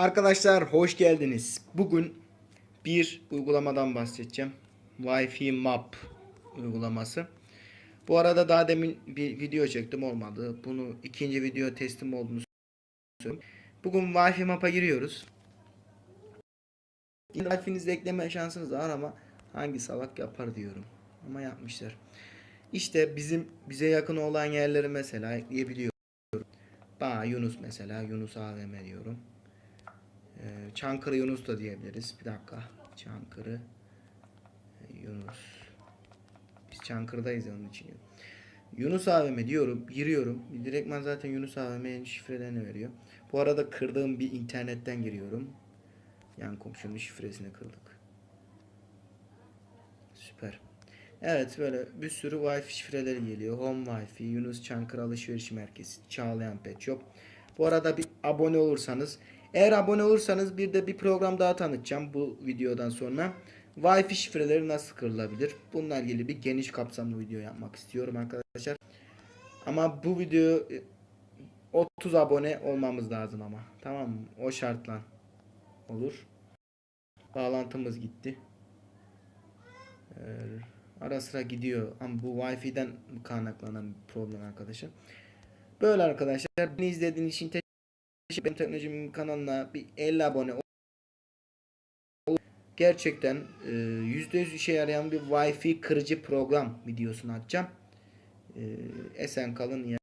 Arkadaşlar hoş geldiniz. Bugün bir uygulamadan bahsedeceğim. Wi-Fi Map uygulaması. Bu arada daha demin bir video çektim olmadı. Bunu ikinci video teslim olduğunu söylüyorum. Bugün Wi-Fi Map'a giriyoruz. Wi-Fi'nizi ekleme şansınız var ama hangi salak yapar diyorum. Ama yapmışlar. İşte bizim bize yakın olan yerleri mesela ekleyebiliyorum. Bana Yunus mesela Yunus AVM diyorum. Ee, Çankırı Yunus da diyebiliriz. Bir dakika. Çankırı e, Yunus. Biz Çankırı'dayız onun için. Yunus AVM diyorum. Giriyorum. Direktman zaten Yunus AVM'nin şifrelerini veriyor. Bu arada kırdığım bir internetten giriyorum. Yan komşunun şifresini kırdık. Süper. Evet böyle bir sürü Wi-Fi şifreleri geliyor. Home Wi-Fi, Yunus Çankırı Alışveriş Merkezi, Çağlayan Pet Shop. Bu arada bir abone olursanız, eğer abone olursanız bir de bir program daha tanıtacağım bu videodan sonra. Wi-Fi şifreleri nasıl kırılabilir? Bununla ilgili bir geniş kapsamlı video yapmak istiyorum arkadaşlar. Ama bu video e, 30 abone olmamız lazım ama. Tamam mı? O şartla olur. Bağlantımız gitti. Ee, ara sıra gidiyor ama bu Wi-Fi'den kaynaklanan bir problem arkadaşlar. Böyle arkadaşlar beni izlediğiniz için teşekkür. Benim teknolojimin kanalına bir 50 abone ol. Gerçekten e, %100 işe yarayan bir Wi-Fi kırıcı program videosunu atacağım. E, esen kalın.